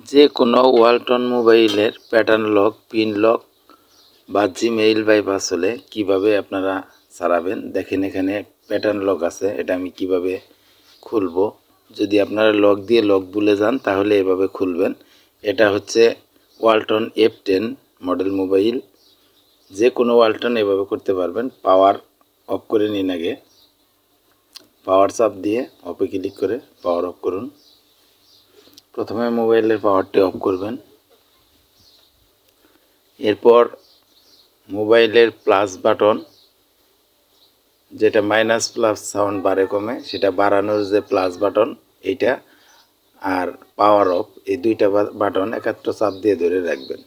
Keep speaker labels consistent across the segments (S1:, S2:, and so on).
S1: যে কোনো ওয়ালটন মোবাইলের প্যাটার্ন লক পিন লক বা জিমেইল বাইপাস হলে কীভাবে আপনারা সারাবেন? দেখেন এখানে প্যাটার্ন লক আছে, এটা আমি কীভাবে খুলব? যদি আপনারা লক দিয়ে লক ভুলে যান, তাহলে এভাবে খুলবেন। এটা হচ্ছে Walton F ten model mobile যে কোনো ওয়ালটন এভাবে করতে পারবেন। পাওয়ার অফ করে নিন আগে। পাওয়ার চাপ দিয়ে অফে ক্লিক করে পাওয়ার অফ করুন। প্রথমে মোবাইলের পাওয়ারটি অফ করবেন। এরপর মোবাইলের প্লাস বাটন, যেটা মাইনাস প্লাস সাউন্ড বাড়ে কমে, সেটা বাড়ানোর যে প্লাস বাটন, এইটা আর পাওয়ার অফ, এই দুইটা বাটন একাত্র চাপ দিয়ে ধরে রাখবেন।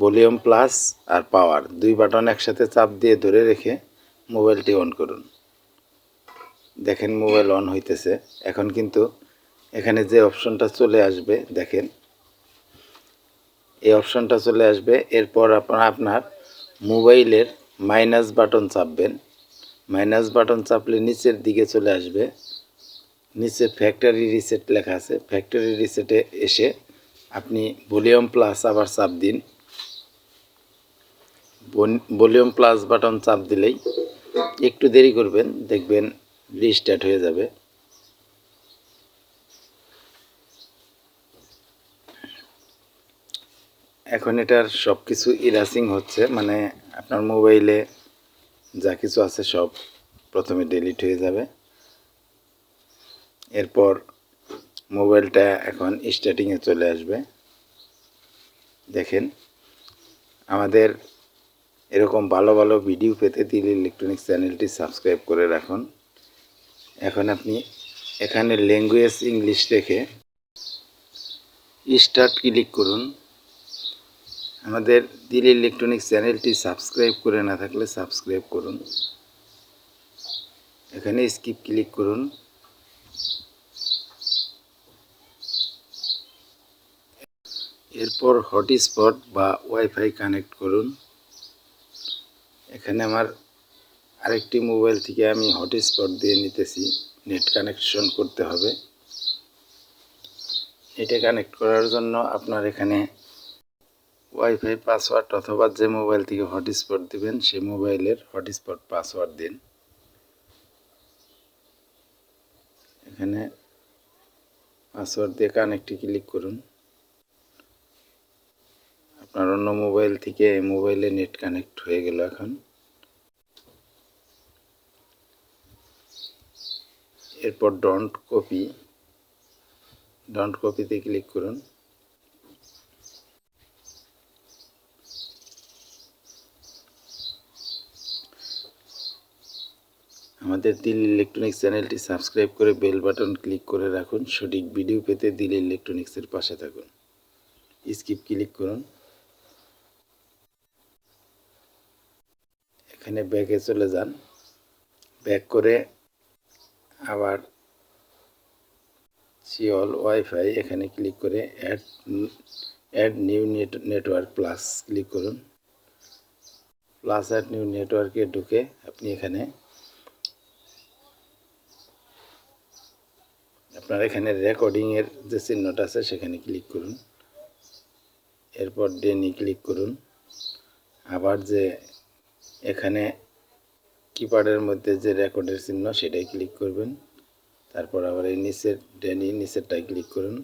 S1: ভলিউম প্লাস আর পাওয়ার, দুই বাটন একসাথে চাপ দিয়ে ধরে রেখে মোবাইলটি অন করুন। দেখেন মোবাইল অন হইতেছে। এখন কিন্তু এখানে যে অপশনটা চলে আসবে, দেখেন। এই অপশনটা চলে আসবে, এরপর আপনার আপনার মোবাইলের মাইনাস বাটন চাপবেন। মাইনাস বাটন চাপলে নিচের দিকে চলে আসবে। নিচে ফ্যাক্টরি রিসেট লেখা আছে। ফ্যাক্টরি রিসেটে এসে আপনি ভলিউম প্লাস আবার চাপ দিন। ভলিউম প্লাস বাটন চাপ দিলেই একটু দেরি করবেন, দেখবেন রিস্টার্ট হয়ে যাবে। এখন এটার সব কিছু ইরাসিং হচ্ছে মানে আপনার মোবাইলে যা কিছু আছে সব প্রথমে ডিলিট হয়ে যাবে। এরপর মোবাইলটা এখন স্টার্টিংয়ে চলে আসবে। দেখেন, আমাদের এরকম ভালো ভালো ভিডিও পেতে দিলে ইলেকট্রনিক্স চ্যানেলটি সাবস্ক্রাইব করে রাখুন। এখন আপনি এখানে ল্যাঙ্গুয়েজ ইংলিশ রেখে স্টার্ট ক্লিক করুন। আমাদের দিল ইলেকট্রনিক্স চ্যানেলটি সাবস্ক্রাইব করে না থাকলে সাবস্ক্রাইব করুন। এখানে স্কিপ ক্লিক করুন। এরপর হটস্পট বা ওয়াইফাই কানেক্ট করুন। এখানে আমার আরেকটি মোবাইল থেকে আমি হটস্পট দিয়ে নিতেছি। নেট কানেকশন করতে হবে। এটা কানেক্ট করার জন্য আপনার এখানে ওয়াইফাই পাসওয়ার্ড অথবা যে মোবাইল থেকে হটস্পট দিবেন, সেই মোবাইলের হটস্পট পাসওয়ার্ড দিন। এখানে পাসওয়ার্ড দিয়ে কানেক্টে ক্লিক করুন। আপনার অন্য মোবাইল থেকে এই মোবাইলে নেট কানেক্ট হয়ে গেল এখন। এরপর ডন্ট কপি ডন্ট কপিতে ক্লিক করুন। আমাদের দিল ইলেকট্রনিক্স চ্যানেলটি সাবস্ক্রাইব করে বেল বাটন ক্লিক করে রাখুন। সঠিক ভিডিও পেতে দিল ইলেকট্রনিক্সের পাশে থাকুন। স্কিপ ক্লিক করুন। এখানে ব্যাগে চলে যান। ব্যাক করে আবার সিওল ওয়াইফাই এখানে ক্লিক করে add add new net, network plus click করুন। প্লাস অ্যাড নিউ নেটওয়ার্কে ঢুকে আপনি এখানে আপনার এখানে রেকর্ডিংয়ের যে চিহ্নটা আছে, সেখানে ক্লিক করুন। এরপর ডেনি ক্লিক করুন। আবার যে এখানে কিপ্যাডের মধ্যে যে রেকর্ডের চিহ্ন, সেটাই ক্লিক করবেন। তারপর আবার এই নিচের, ডেনি নিচেরটাই ক্লিক করুন।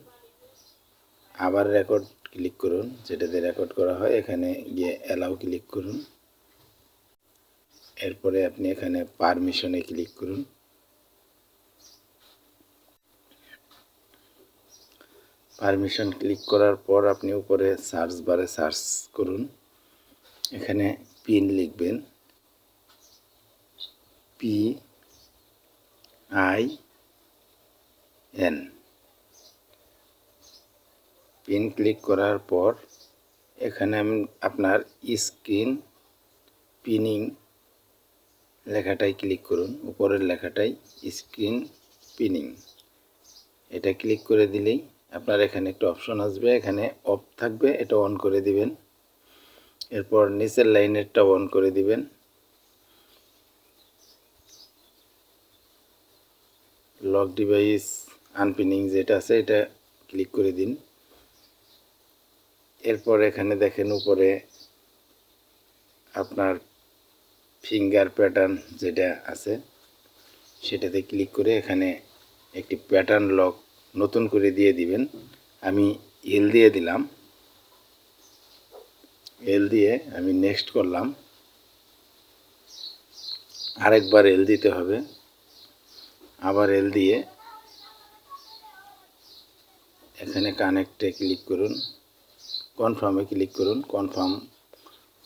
S1: আবার রেকর্ড ক্লিক করুন যেটাতে রেকর্ড করা হয়, এখানে গিয়ে অ্যালাউ ক্লিক করুন। এরপরে আপনি এখানে পারমিশনে ক্লিক করুন। পারমিশন ক্লিক করার পর আপনি উপরে সার্চ বারে সার্চ করুন। এখানে পিন লিখবেন। P I N pin click করার পর এখানে আমি আপনার স্ক্রিন পিনিং লেখাটাই ক্লিক করুন। উপরের লেখাটাই স্ক্রিন পিনিং এটা ক্লিক করে দিলেই আপনার এখানে একটা অপশন আসবে, এখানে অফ থাকবে, এটা অন করে দিবেন। এরপর নিচের লাইনেরটা অন করে দিবেন। লক ডিভাইস আনপিনিং যেটা আছে, এটা ক্লিক করে দিন। এরপর এখানে দেখেন উপরে আপনার ফিঙ্গার প্যাটার্ন যেটা আছে, সেটাতে ক্লিক করে এখানে একটি প্যাটার্ন লক নতুন করে দিয়ে দিবেন। আমি এল দিয়ে দিলাম। এল দিয়ে আমি নেক্সট করলাম। আরেকবার এল দিতে হবে। আবার এল দিয়ে এখানে কানেক্টে ক্লিক করুন। কনফার্মে ক্লিক করুন। কনফার্ম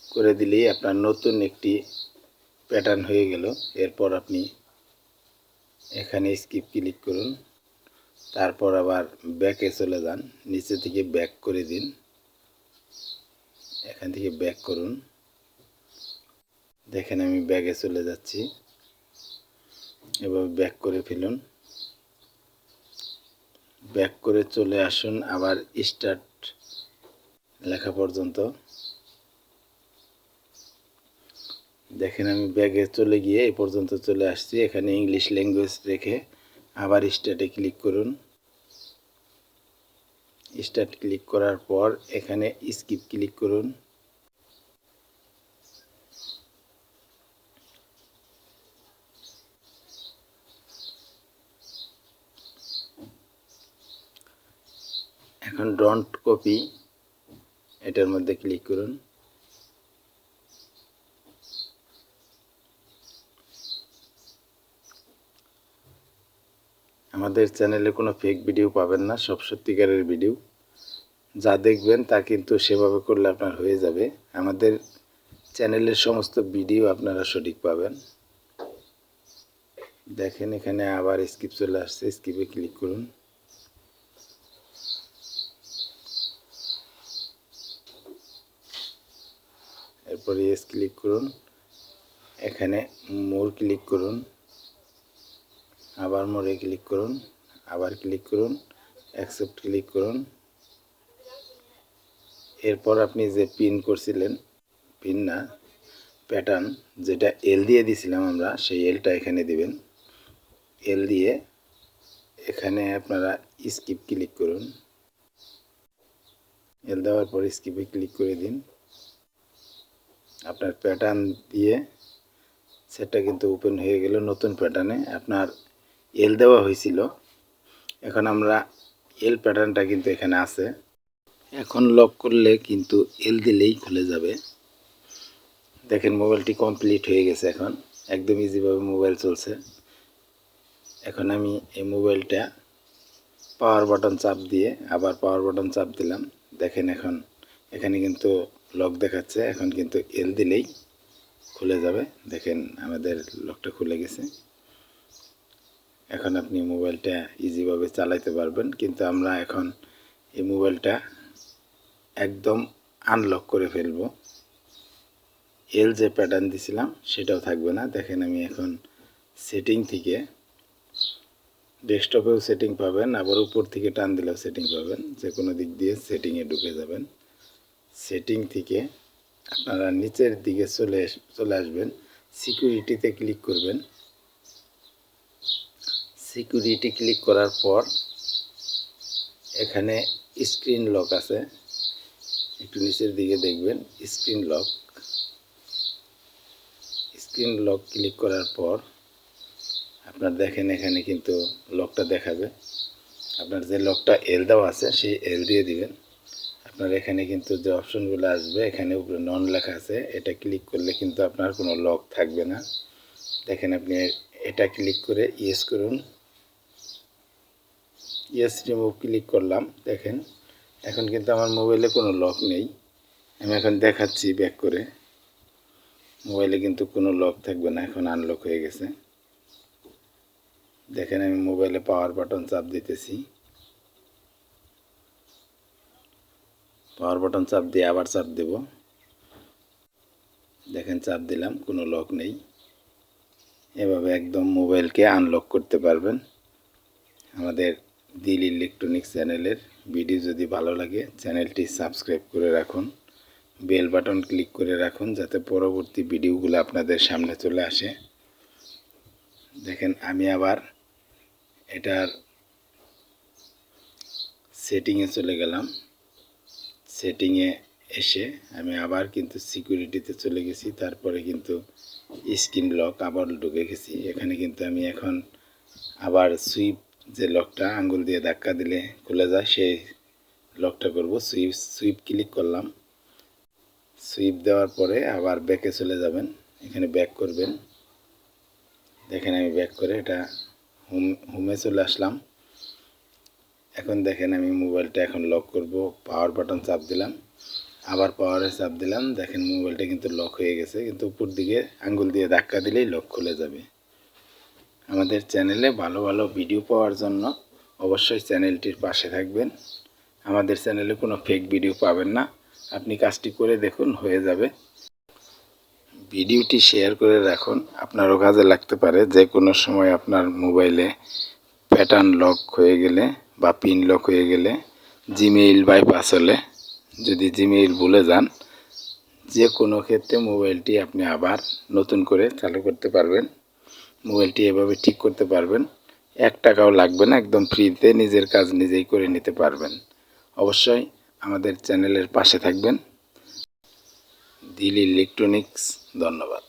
S1: করে দিলেই আপনার নতুন একটি প্যাটার্ন হয়ে গেল। এরপর আপনি এখানে স্কিপ ক্লিক করুন। তারপর আবার ব্যাকে চলে যান। নিচে থেকে ব্যাক করে দিন। এখান থেকে ব্যাক করুন। দেখেন আমি ব্যাগে চলে যাচ্ছি। এভাবে ব্যাক করে ফেলুন। ব্যাক করে চলে আসুন আবার স্টার্ট লেখা পর্যন্ত। দেখেন আমি ব্যাগে চলে গিয়ে এই পর্যন্ত চলে আসছি। এখানে ইংলিশ ল্যাঙ্গুয়েজ রেখে আবার স্টার্টে ক্লিক করুন। স্টার্ট ক্লিক করার পর এখানে স্কিপ ক্লিক করুন। এখন ডন্ট কপি এটার মধ্যে ক্লিক করুন। আমাদের চ্যানেলে কোনো ফেক ভিডিও পাবেন না, সব সত্যিকারের ভিডিও যা দেখবেন তা কিন্তু সেভাবে করলে আপনার হয়ে যাবে। আমাদের চ্যানেলের সমস্ত ভিডিও আপনারা সঠিক পাবেন। দেখেন, এখানে আবার স্কিপ চলে আসছে। স্কিপে ক্লিক করুন। এরপর ইয়েস ক্লিক করুন। এখানে মোর ক্লিক করুন। আবার মোড়ে ক্লিক করুন, আবার ক্লিক করুন অ্যাকসেপ্ট ক্লিক করুন। এরপর আপনি যে পিন করছিলেন পিন না প্যাটার্ন যেটা এল দিয়ে দিছিলাম আমরা, সেই এলটা এখানে দিবেন। এল দিয়ে এখানে আপনারা স্কিপ ক্লিক করুন। এল দেওয়ার পর স্কিপে ক্লিক করে দিন। আপনার প্যাটার্ন দিয়ে সেটা কিন্তু ওপেন হয়ে গেল নতুন প্যাটার্নে আপনার এল দেওয়া হয়েছিল। এখন আমরা এল প্যাটার্নটা কিন্তু এখানে আছে। এখন লক করলে কিন্তু এল দিলেই খুলে যাবে। দেখেন মোবাইলটি কমপ্লিট হয়ে গেছে এখন। একদম ইজিভাবে মোবাইল চলছে। এখন আমি এই মোবাইলটা পাওয়ার বাটন চাপ দিয়ে আবার পাওয়ার বাটন চাপ দিলাম। দেখেন এখন, এখানে কিন্তু লক দেখাচ্ছে। এখন কিন্তু এল দিলেই খুলে যাবে। দেখেন আমাদের লকটা খুলে গেছে। এখন আপনি মোবাইলটা ইজিভাবে চালাইতে পারবেন। কিন্তু আমরা এখন এই মোবাইলটা একদম আনলক করে ফেলব। এল যে প্যাটার্ন দিছিলাম, সেটাও থাকবে না। দেখেন আমি এখন সেটিং থেকে ডেস্কটপেও সেটিং পাবেন, আবার উপর থেকে টান দিলেও সেটিং পাবেন। যে কোনো দিক দিয়ে সেটিংয়ে ঢুকে যাবেন। সেটিং থেকে আপনারা নিচের দিকে চলে চলে আসবেন। সিকিউরিটিতে ক্লিক করবেন। সিকিউরিটি ক্লিক করার পর এখানে স্ক্রিন লক আছে। একটু নিচের দিকে দেখবেন screen lock screen lock click করার পর আপনার দেখেন এখানে কিন্তু লকটা দেখাবে। আপনার যে লকটা এল দেওয়া আছে, সেই এল দিয়ে দিবেন। আপনার এখানে কিন্তু যে অপশনগুলো আসবে, এখানে উপরে নন লেখা আছে, এটা ক্লিক করলে কিন্তু আপনার কোনো লক থাকবে না। দেখেন আপনি এটা ক্লিক করে ইয়েস করুন। ইয়েস রিমুভ ক্লিক করলাম, দেখেন। এখন কিন্তু আমার মোবাইলে কোনো লক নেই। আমি এখন দেখাচ্ছি ব্যাক করে। মোবাইলে কিন্তু কোনো লক থাকবে না, এখন আনলক হয়ে গেছে। দেখেন আমি মোবাইলে পাওয়ার বাটন চাপ দিতেছি। পাওয়ার বাটন চাপ দিয়ে আবার চাপ দেব। দেখেন চাপ দিলাম, কোনো লক নেই। এভাবে একদম মোবাইলকে আনলক করতে পারবেন। আমাদের দিল ইলেকট্রনিক্স চ্যানেলের ভিডিও যদি ভালো লাগে, চ্যানেলটি সাবস্ক্রাইব করে রাখুন। বেল বাটন ক্লিক করে রাখুন যাতে পরবর্তী ভিডিওগুলো আপনাদের সামনে চলে আসে। দেখেন, আমি আবার এটার সেটিংয়ে চলে গেলাম। সেটিংয়ে এসে আমি আবার কিন্তু সিকিউরিটিতে চলে গেছি। তারপরে কিন্তু স্ক্রিন লক আবার ঢুকে গেছি। এখানে কিন্তু আমি এখন আবার সুইপ যে লকটা আঙ্গুল দিয়ে ধাক্কা দিলে খুলে যায়, সেই লকটা করব। সুইপ সুইপ ক্লিক করলাম। সুইপ দেওয়ার পরে আবার ব্যাকে চলে যাবেন। এখানে ব্যাক করবেন। দেখেন আমি ব্যাক করে এটা হোম হোমে চলে আসলাম। এখন দেখেন আমি মোবাইলটা এখন লক করব। পাওয়ার বাটন চাপ দিলাম। আবার পাওয়ারে চাপ দিলাম। দেখেন মোবাইলটা কিন্তু লক হয়ে গেছে। কিন্তু উপর দিকে আঙ্গুল দিয়ে ধাক্কা দিলেই লক খুলে যাবে। আমাদের চ্যানেলে ভালো ভালো ভিডিও পাওয়ার জন্য অবশ্যই চ্যানেলটির পাশে থাকবেন। আমাদের চ্যানেলে কোনো ফেক ভিডিও পাবেন না। আপনি কাজটি করে দেখুন, হয়ে যাবে। ভিডিওটি শেয়ার করে রাখুন। আপনারও কাজে লাগতে পারে। যে কোনো সময় আপনার মোবাইলে প্যাটার্ন লক হয়ে গেলে বা পিন লক হয়ে গেলে জিমেইল বাইপাস হলে, যদি জিমেইল ভুলে যান, যে কোনো ক্ষেত্রে মোবাইলটি আপনি আবার নতুন করে চালু করতে পারবেন। মোবাইলটি এভাবে ঠিক করতে পারবেন। এক টাকাও লাগবে না, একদম ফ্রিতে নিজের কাজ নিজেই করে নিতে পারবেন। অবশ্যই আমাদের চ্যানেলের পাশে থাকবেন। দিল ইলেকট্রনিক্স, ধন্যবাদ।